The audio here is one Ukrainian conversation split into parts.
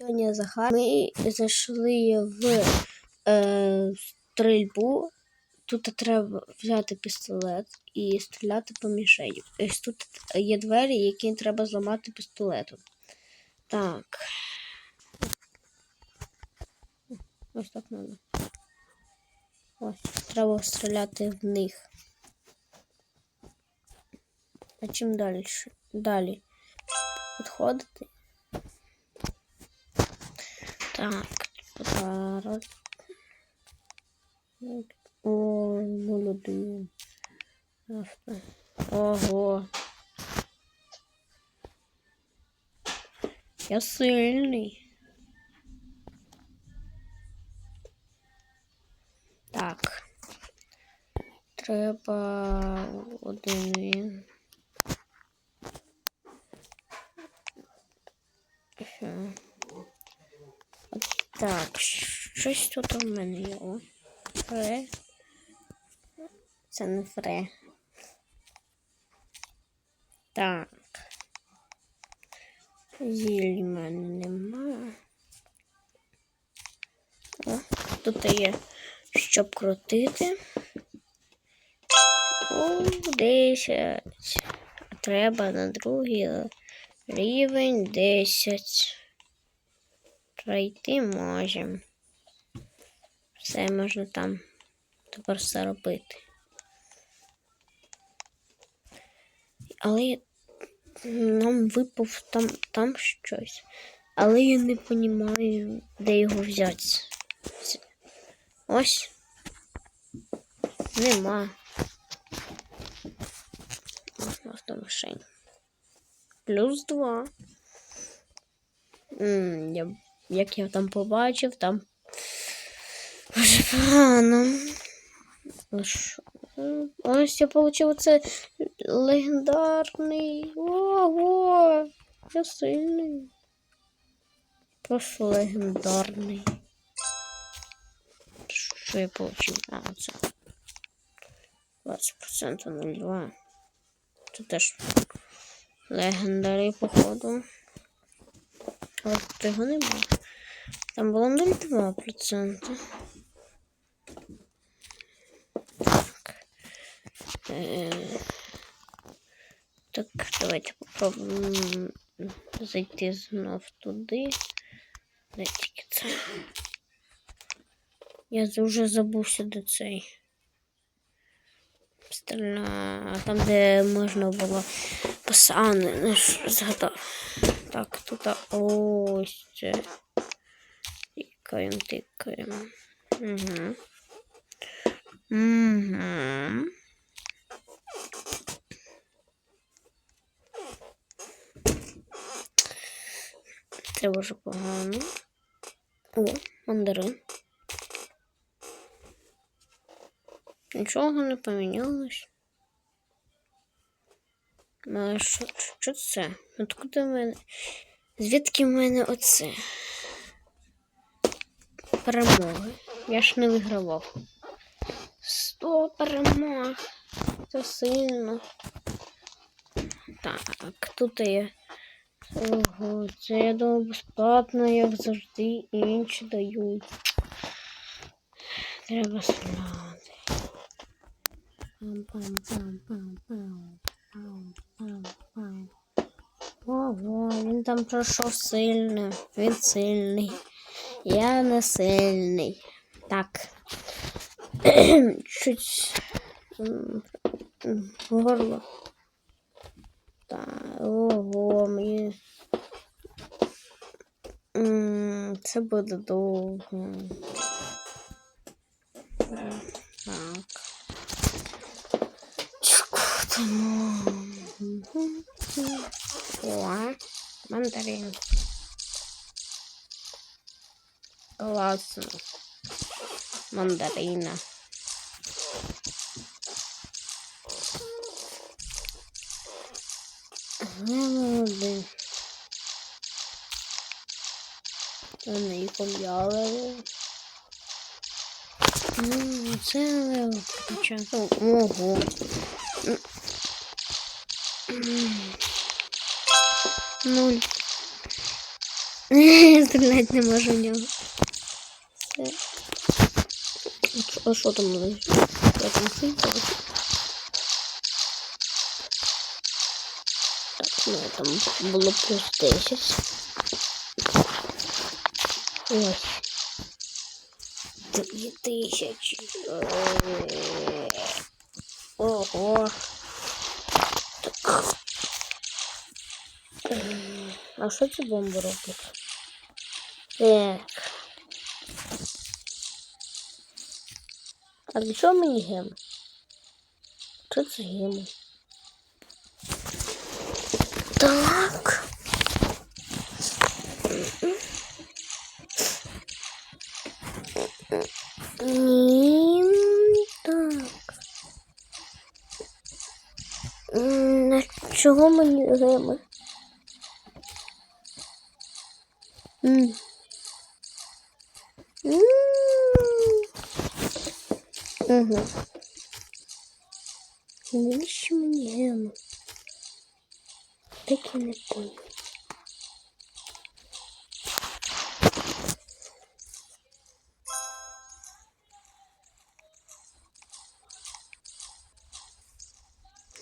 Сьогодні Захар. Ми зайшли в е, стрільбу. Тут треба взяти пістолет і стріляти по мішені. Ось тут є двері, які треба зламати пістолетом. Так. Ось так треба. Ось, треба стріляти в них. А чим далі? Далі. Підходити. Так, зараз. О, молодий. Ого. Я сильний. Так. Треба один він. Так, щось тут у мене є. Фре. Це не фре. Так. Зіль в мене нема. О, тут є, щоб крутити. О, 10. Треба на другий рівень 10 пройти можемо. Все можна там тепер все робити. Але нам випав там там щось. Але я не розумію, де його взяти. Ось. Нема. Автомашин. Плюс два. М, я як я там побачив, там вже погано. Ось, я отримав це легендарний. Ого! Я сильний. Просто легендарний. Що я получив? А, це 20% 0,2. Це теж легендарний, походу. От його немає. Там було 0,2%. Так. Е, так, давайте попробуємо зайти знов туди. Де тільки? Я вже забувся до цей. Стрільна, там, де можна було посани, не ж згадав. Так, тут ось. Тикаємо, тикаємо. Угу. Угу. Це вже погано. О, мандарин. Нічого не помінялось. А що, що це? Откуда в мене? Звідки в мене оце? Перемоги. Я ж не вигравав. Сто перемог. Це сильно. Так, тут є. Ого, це я думаю безплатно, як завжди, і інші дають. Треба сляти. Ого, він там пройшов сильно, він сильний. Я не сильний. Так. Чуть горло. Так, ого, мені. Це буде довго. Так. О, мандарин. Классно. Мандарина. Не їх об'явили. Ну, це лево. Ого. Нуль. Стріляти не можу в нього. Все. А що- А що там лежить? Я там сильно. Так, ну там було плюс 10. Ось. Дві тисячі. Е, Ого. Так. Ем, А що ці бомби роблять? Так. А для чого мені гем? Що це гем? Так. Ні. Так. На чого мені геми? М. Угу. Навіщо мені геми? Так і не понял.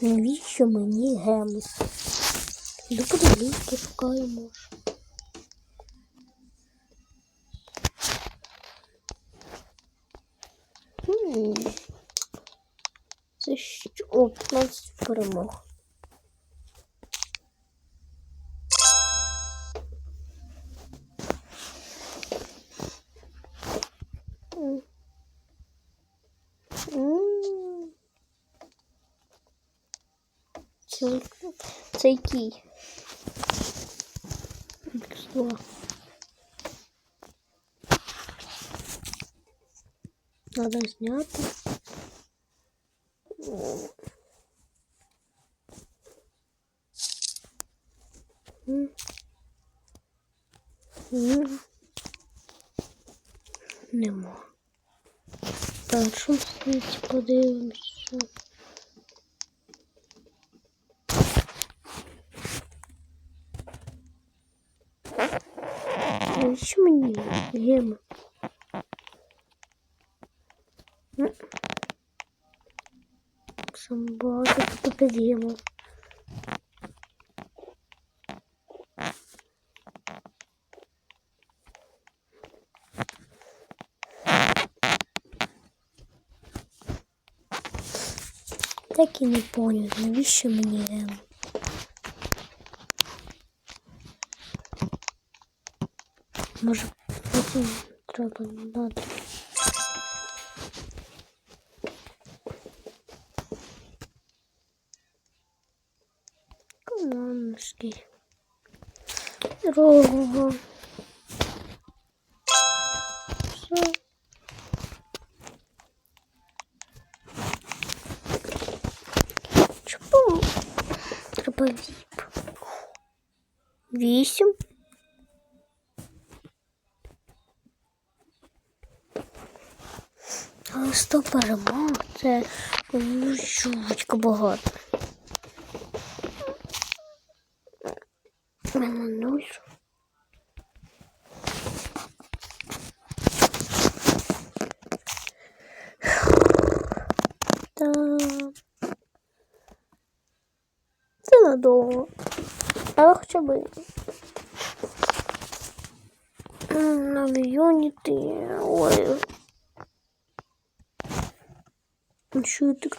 Навіщо мені геми? До подивіться, шукаємо. Хм. О, 15 перемог. М. М. Це, це який? X2. Надо зняти. Навіщо мені геми? М. Сам багато тут без гемів. Так і не поняв, навіщо мені гем? Може, потім треба надо. Командський. Рого. Перемог це жутко багато. Мене. Та... Це надовго. Але хоча б на юніти. Ой. Я так?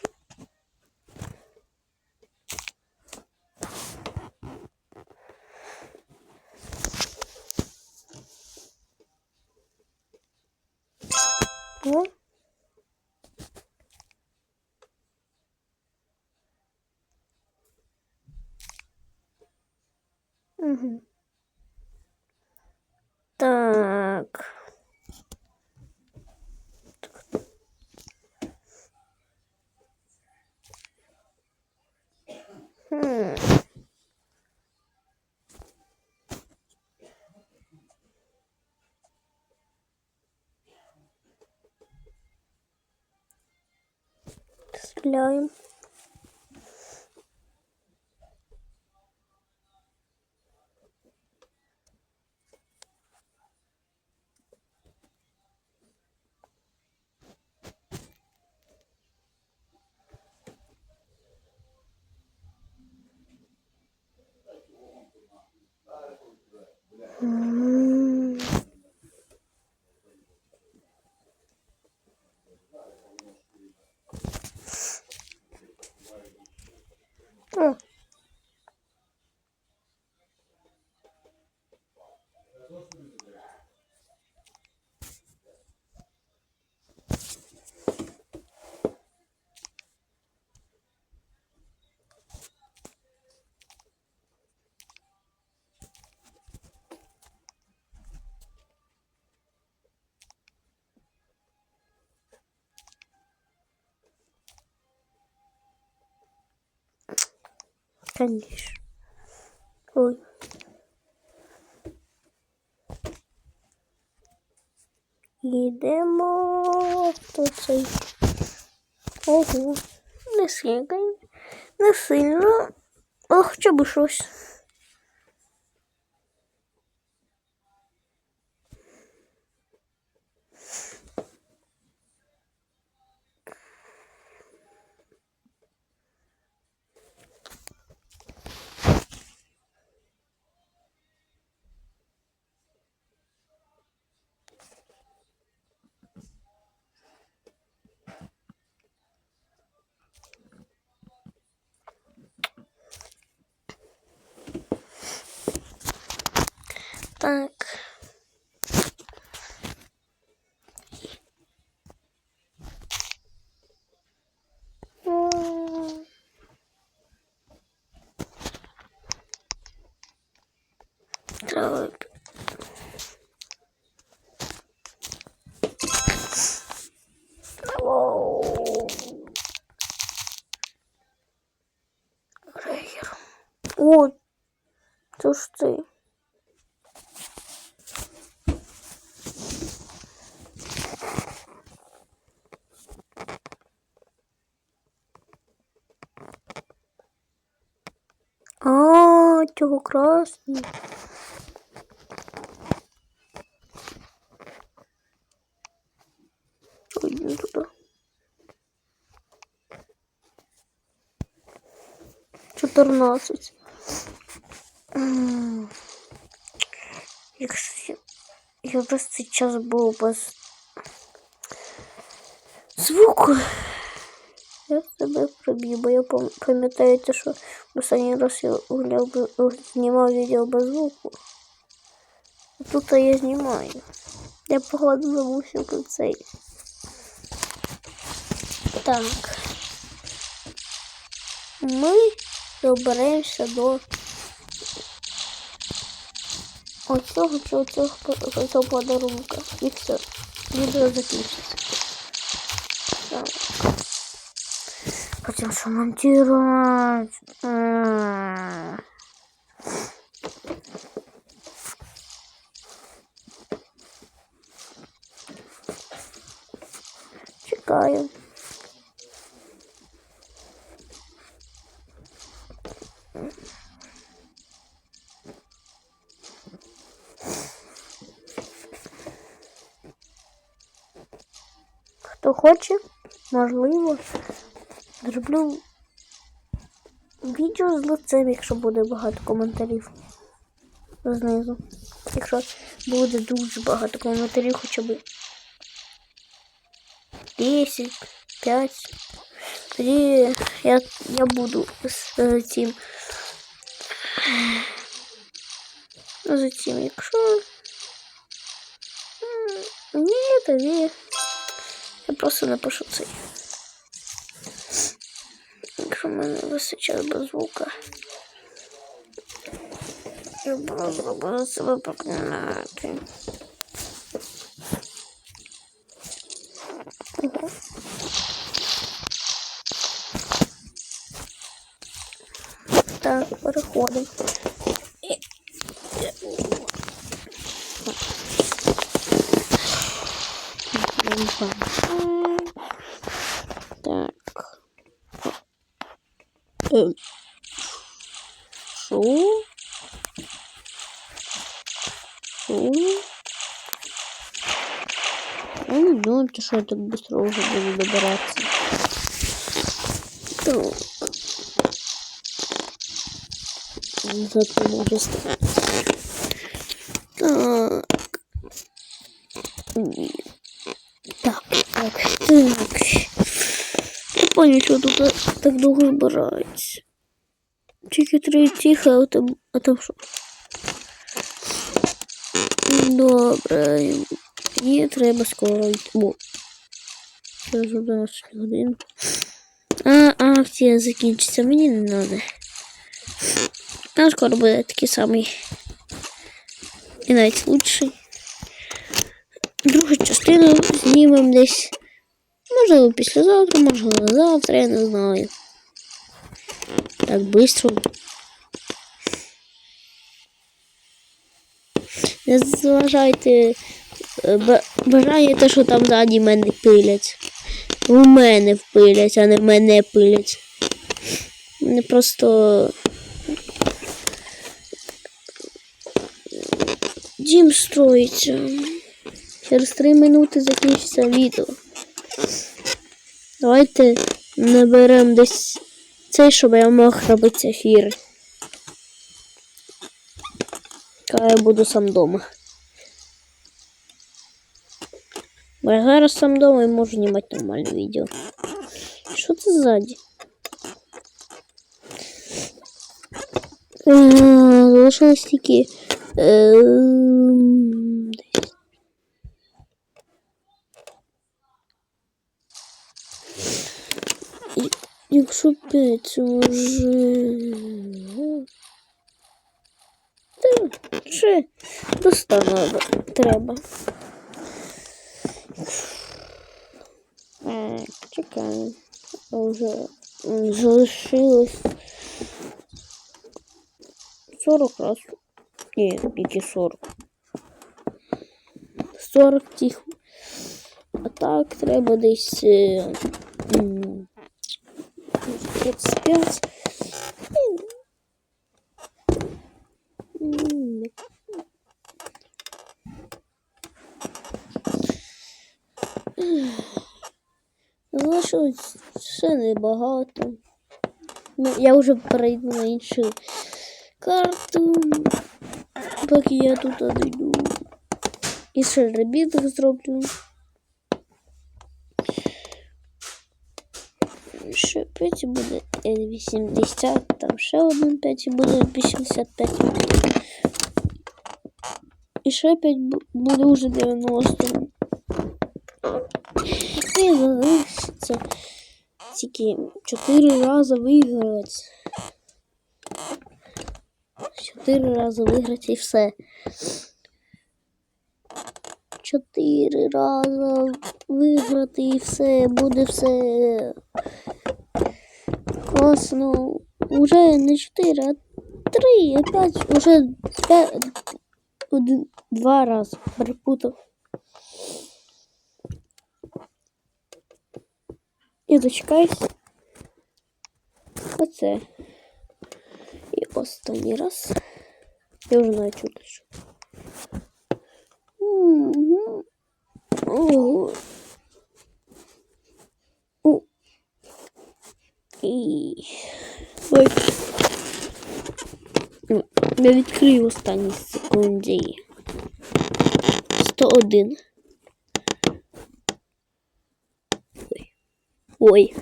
Learn раніше. Ой. Йдемо в цей. Ого, не сильно, не сильно. Ох, хоча б. Так. М. Так. Оу. Рейер. О, це ж ти. А, цього красний. Ой, туди. Чотирнадцять. Якщо я- весь цей час був без звуку, я себе проб'ю, бо я пам- пам'ятаю те, що останній раз я гуляв, знімав відео без звуку. Тут я знімаю. Я походу забувся цей. Так. Ми доберемося до оцього чи оцього, по- оцього подарунка. І все. Відео закінчиться. Так. Что монтировать. Чекаю. Хто хоче, можливо, зроблю відео з лицем, якщо буде багато коментарів знизу. Якщо буде дуже багато коментарів, хоча б 10, 5. Тоді я, я буду з е, цим. Ну, за цим, якщо. Ні, тоді я просто напишу цей. В мене вистачає без звука. Я буду зробити себе проклинати. Так, переходимо. Так. Що? Що? Я не думаю, что я так быстро уже буду добираться. Так. Зато може понял, що тут так довго збирається. Тільки три тихо, а там, а там що? Добре. Мені треба скоро йти. О. Зараз 11 годин. А, акція закінчиться, мені не треба. Там скоро буде такий самий. І навіть лучший. Другу частину знімемо десь. Можливо, ну, післязавтра, можливо, завтра, я не знаю. Так швидко. Не заважайте, е, бажаю те, що там ззаді мене пилять. У мене впилять, а не в мене пилять. Мене просто. Дім строїться. Через три минути закінчиться відео. Давайте наберемо десь цей, щоб я мог робити ефіри. Коли я буду сам вдома. Бо я зараз сам вдома і можу знімати нормальне відео. Що це ззаді? Е, Залишилось тільки. ем, десь. І- Якщо п'ять, може. Та, ще до треба. Чекаємо. А Вже залишилось 40 раз. Ні, які 40. 40 тих. А так треба десь е, 35. М, Залишилось ще небагато. Ну, я вже перейду на іншу карту, поки я тут дойду. І ще ребіток зроблю. Ще 5 буде е, 80, там ще один 5 і буде 85. І ще 5 буде вже 90. І залишиться тільки 4 рази виграти. 4 рази виграти і все. 4 рази виграти і все, буде все. Класно. Уже не 4, а 3, а 5, уже 5, один, 2 рази перепутав. І дочекайся. Оце. І останній раз. Я вже навіть. Мгм. Ого. І... Ой. Ну, Я відкрию останні секунді. 101. Ой. Ой.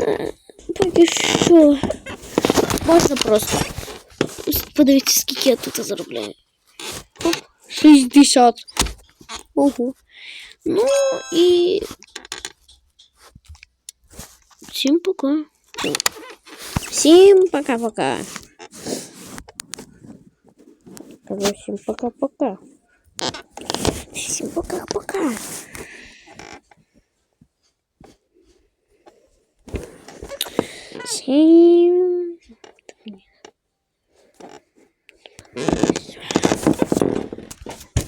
Е, Поки що. Можна просто. Подивіться, скільки я тут заробляю. Оп, 60. Ого. Ну і. Всем пока. Всем пока-пока. Всем пока-пока. Всем пока-пока. Всім...